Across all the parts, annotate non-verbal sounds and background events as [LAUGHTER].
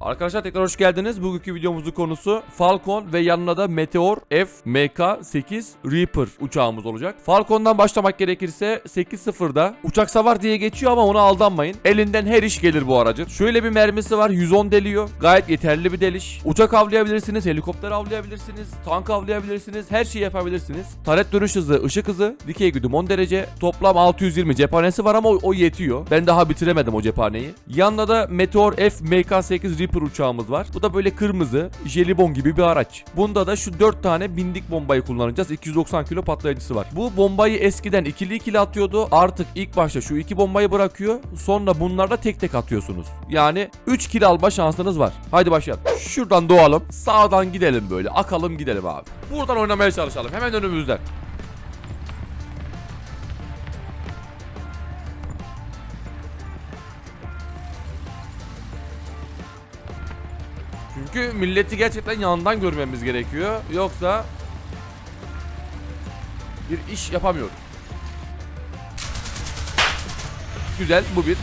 Arkadaşlar tekrar hoş geldiniz. Bugünkü videomuzun konusu Falcon ve yanına da Meteor F MK8 Reaper uçağımız olacak. Falcon'dan başlamak gerekirse 8.0'da uçak savar diye geçiyor ama ona aldanmayın. Elinden her iş gelir bu aracın. Şöyle bir mermisi var 110 deliyor. Gayet yeterli bir deliş. Uçak avlayabilirsiniz, helikopter avlayabilirsiniz, tank avlayabilirsiniz, her şeyi yapabilirsiniz. Taret dönüş hızı, ışık hızı, dikey güdüm 10 derece. Toplam 620 cephanesi var ama o, o yetiyor. Ben daha bitiremedim o cephaneyi. Yanında da Meteor F MK8 Reaper uçağımız var. Bu da böyle kırmızı, jelibon gibi bir araç. Bunda da şu 4 tane bindik bombayı kullanacağız. 290 kilo patlayıcısı var. Bu bombayı eskiden ikili ikili atıyordu. Artık ilk başta şu iki bombayı bırakıyor. Sonra bunlarla tek tek atıyorsunuz. Yani 3 kill alma şansınız var. Haydi başlayalım. Şuradan doğalım. Sağdan gidelim böyle. Akalım gidelim abi. Buradan oynamaya çalışalım. Hemen önümüzden. Çünkü milleti gerçekten yandan görmemiz gerekiyor. Yoksa bir iş yapamıyoruz. Güzel bu bir.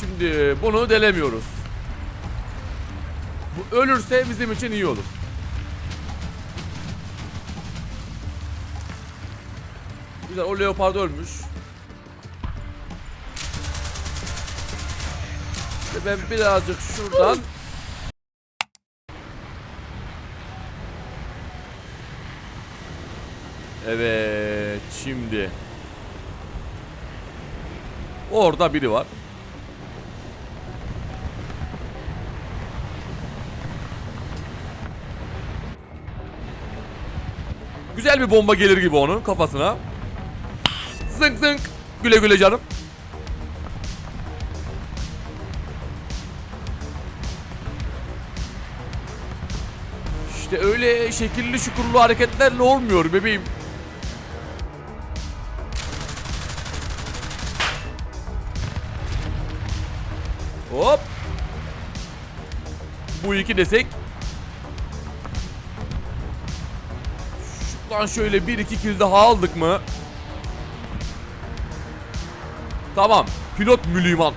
Şimdi bunu delemiyoruz. Bu ölürse bizim için iyi olur. Güzel o leopard ölmüş. İşte ben birazcık şuradan Evet şimdi Orada biri var. Güzel bir bomba gelir gibi onun kafasına. Zınk zınk. Güle güle canım. İşte öyle şekilli şukurlu hareketlerle olmuyor bebeğim. Hop. Bu iki desek. Şuradan şöyle bir iki kill daha aldık mı? Tamam. Pilot Müliman.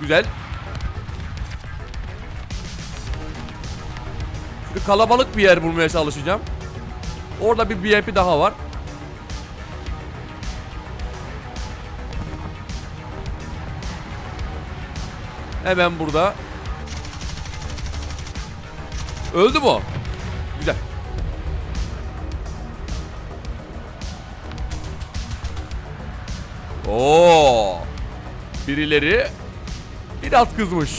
Güzel. Şöyle kalabalık bir yer bulmaya çalışacağım. Orada bir VIP daha var. Hemen burada. Öldü mü o? Güzel. Oo. Birileri biraz kızmış.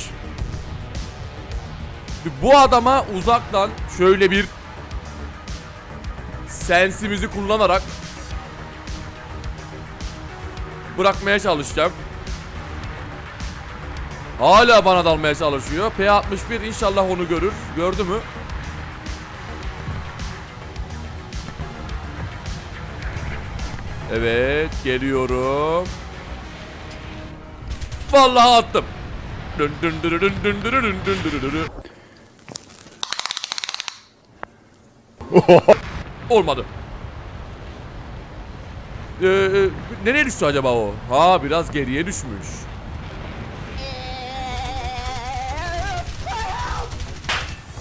Bu adama uzaktan şöyle bir sensimizi kullanarak bırakmaya çalışacağım. Hala bana dalmaya çalışıyor. P61 inşallah onu görür. Gördü mü? Evet geliyorum. Vallahi attım. Dün dün dün dün dün dün dün dün dün dün dün. Olmadı. Ee, e, nereye düştü acaba o? Ha biraz geriye düşmüş.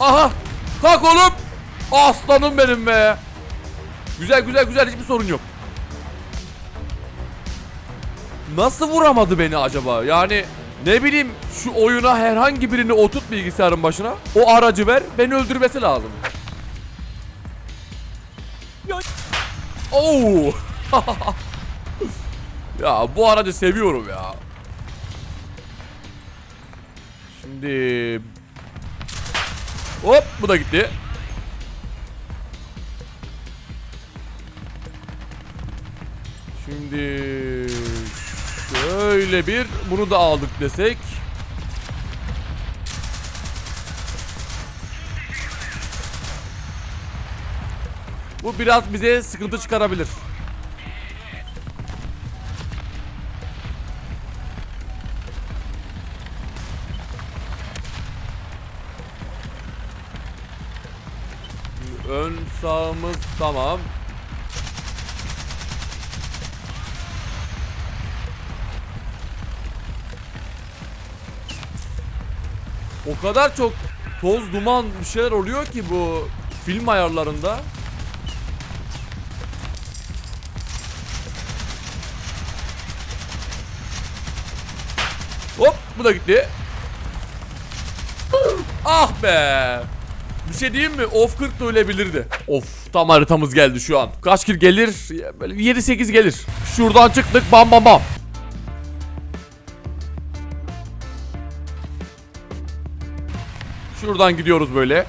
Aha! Kalk oğlum! Aslanım benim be! Güzel güzel güzel hiçbir sorun yok. Nasıl vuramadı beni acaba? Yani ne bileyim şu oyuna herhangi birini oturt bilgisayarın başına. O aracı ver beni öldürmesi lazım. Oo! [LAUGHS] ya bu aracı seviyorum ya. Şimdi Hop bu da gitti. Şimdi şöyle bir bunu da aldık desek. Bu biraz bize sıkıntı çıkarabilir. Sağımız tamam. O kadar çok toz duman bir şeyler oluyor ki bu film ayarlarında. Hop bu da gitti. Ah be. Bir şey diyeyim mi? Off 40 da ölebilirdi. Of tam haritamız geldi şu an. Kaç kill gelir? Böyle 7-8 gelir. Şuradan çıktık bam bam bam. Şuradan gidiyoruz böyle.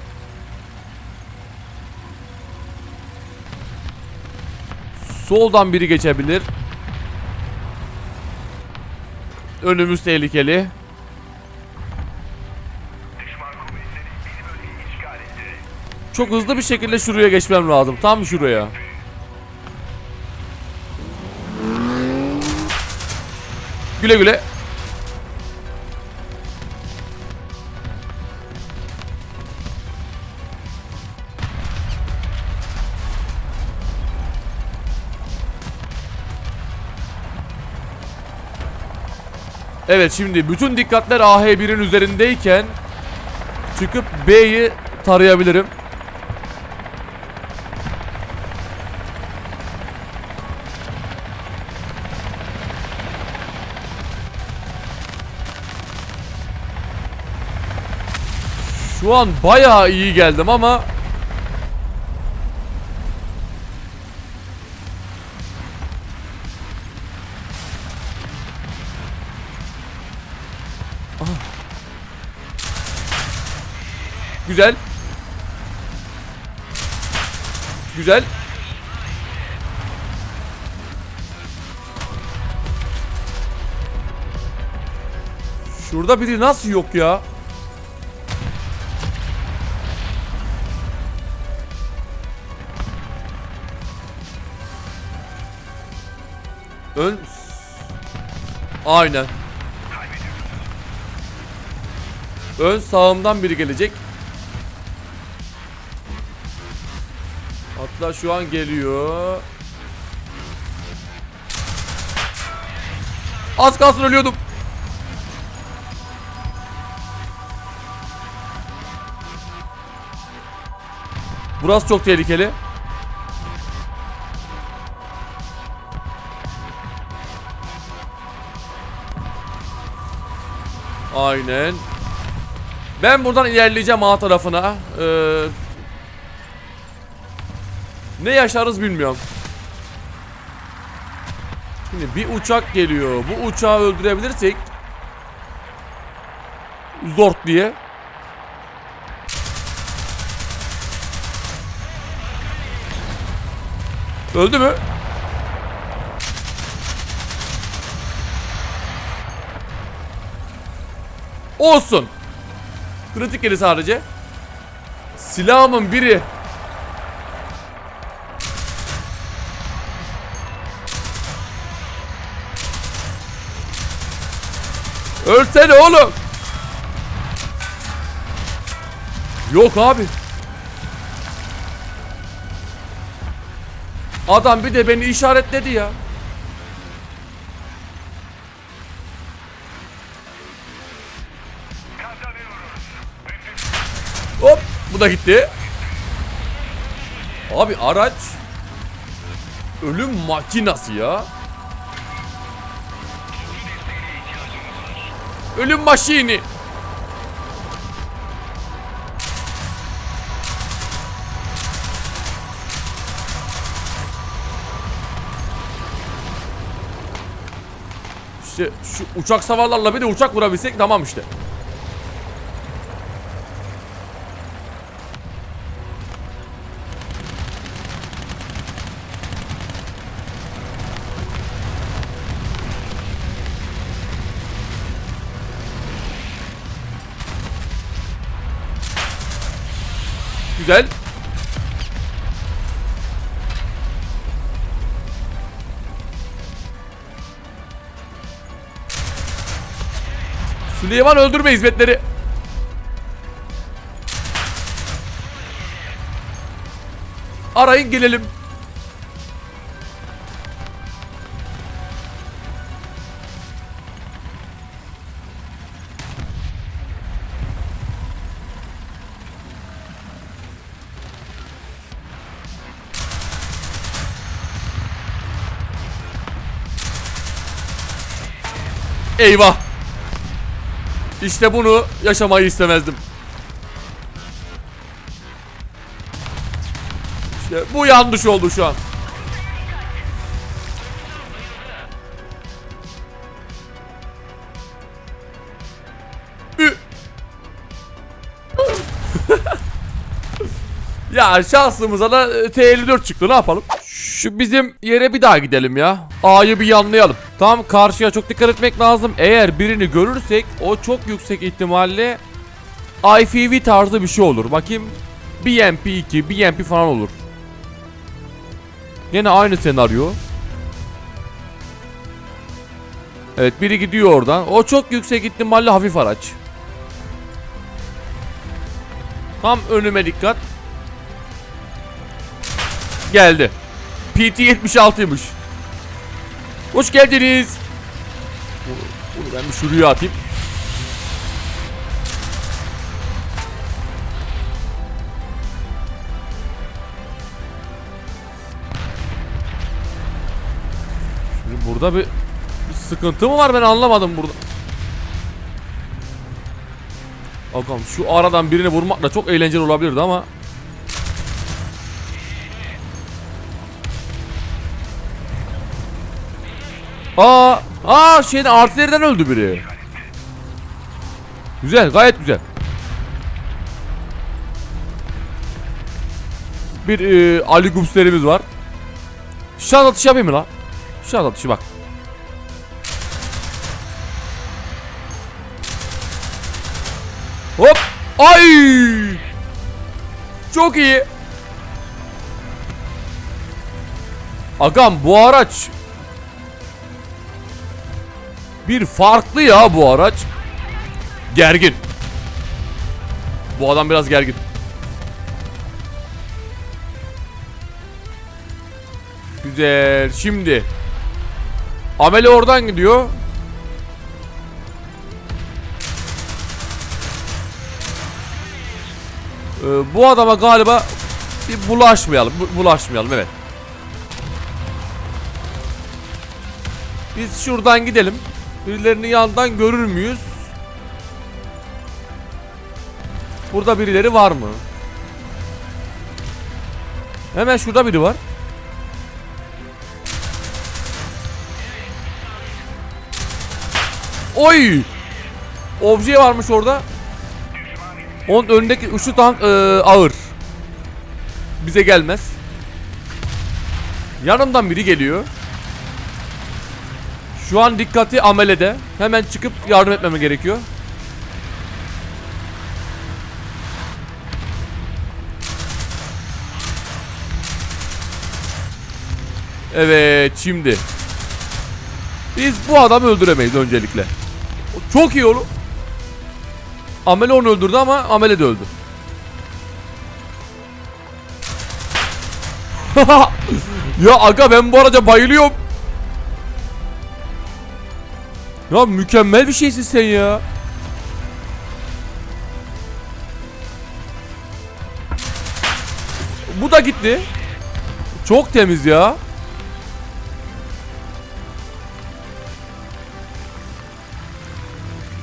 Soldan biri geçebilir. Önümüz tehlikeli. Çok hızlı bir şekilde şuraya geçmem lazım. Tam şuraya. Güle güle. Evet şimdi bütün dikkatler AH1'in üzerindeyken çıkıp B'yi tarayabilirim. Şu an bayağı iyi geldim ama Güzel. Güzel. Şurada biri nasıl yok ya? Aynen. Ön sağımdan biri gelecek. Hatta şu an geliyor. Az kalsın ölüyordum. Burası çok tehlikeli. Aynen. Ben buradan ilerleyeceğim A tarafına. Ee, ne yaşarız bilmiyorum. Şimdi bir uçak geliyor. Bu uçağı öldürebilirsek Zort diye. Öldü mü? Olsun. Kritik yeri sadece. Silahımın biri Ölsene oğlum. Yok abi. Adam bir de beni işaretledi ya. Bu da gitti. Abi araç ölüm makinası ya. Ölüm maşini. İşte şu uçak savarlarla bir de uçak vurabilsek tamam işte. Güzel. Süleyman öldürme hizmetleri. Arayın gelelim. Eyvah. İşte bunu yaşamayı istemezdim. İşte bu yanlış oldu şu an. [LAUGHS] Ya şansımıza da e, T54 çıktı ne yapalım? Şu bizim yere bir daha gidelim ya. A'yı bir yanlayalım. Tam karşıya çok dikkat etmek lazım. Eğer birini görürsek o çok yüksek ihtimalle IFV tarzı bir şey olur. Bakayım BMP 2, BMP falan olur. Yine aynı senaryo. Evet biri gidiyor oradan. O çok yüksek ihtimalle hafif araç. Tam önüme dikkat. Geldi. PT 76'ymış. Hoş geldiniz. Bunu ben bir şuraya atayım. Şimdi burada bir, bir sıkıntı mı var ben anlamadım burada. Bakalım şu aradan birini vurmak da çok eğlenceli olabilirdi ama Aa, aa şeyden artileriden öldü biri. Güzel, gayet güzel. Bir e, Ali Gupslerimiz var. Şans atışı yapayım mı lan? Şans atışı bak. Hop! Ay! Çok iyi. Agam bu araç bir farklı ya bu araç. Gergin. Bu adam biraz gergin. Güzel. Şimdi. Ameli oradan gidiyor. Ee, bu adama galiba bir bulaşmayalım. bu- Bulaşmayalım evet. Biz şuradan gidelim. Birilerini yandan görür müyüz? Burada birileri var mı? Hemen şurada biri var. Oy! Obje varmış orada. Onun önündeki üçlü tank e, ağır. Bize gelmez. Yanımdan biri geliyor. Şu an dikkati amelede. Hemen çıkıp yardım etmeme gerekiyor. Evet şimdi. Biz bu adamı öldüremeyiz öncelikle. Çok iyi oğlum. Amele onu öldürdü ama Amele de öldü. [LAUGHS] ya aga ben bu araca bayılıyorum. Ya mükemmel bir şeysin sen ya. Bu da gitti. Çok temiz ya.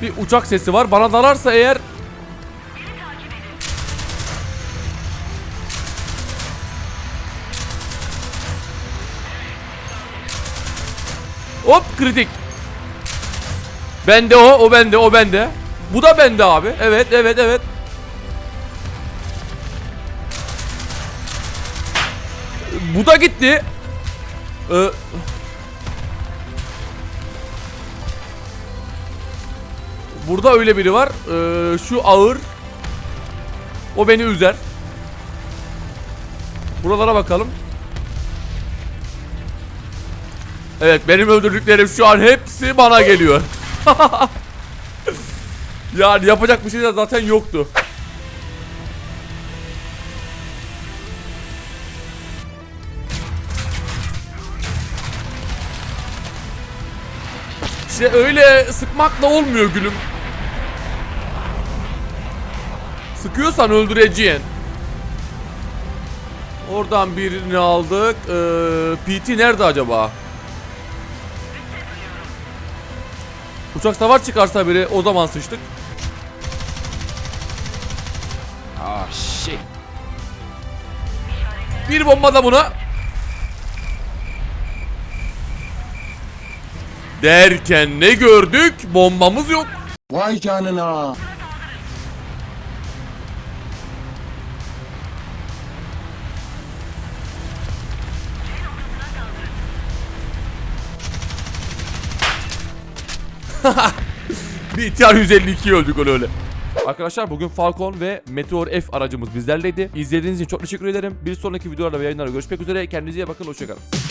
Bir uçak sesi var. Bana dalarsa eğer Hop kritik. Bende o, o bende, o bende. Bu da bende abi. Evet, evet, evet. Bu da gitti. Ee, burada öyle biri var. Ee, şu ağır. O beni üzer. Buralara bakalım. Evet benim öldürdüklerim şu an hepsi bana geliyor. [LAUGHS] yani yapacak bir şey de zaten yoktu. İşte öyle sıkmakla olmuyor gülüm. Sıkıyorsan öldüreceğin. Oradan birini aldık. Ee, PT nerede acaba? Uçak savar çıkarsa biri o zaman sıçtık. Oh shit. Bir bomba da buna. Derken ne gördük? Bombamız yok. Vay canına. [LAUGHS] Bir TR 152 öldük öyle öyle. Arkadaşlar bugün Falcon ve Meteor F aracımız bizlerleydi. İzlediğiniz için çok teşekkür ederim. Bir sonraki videolarda ve yayınlarda görüşmek üzere. Kendinize iyi bakın. Hoşçakalın.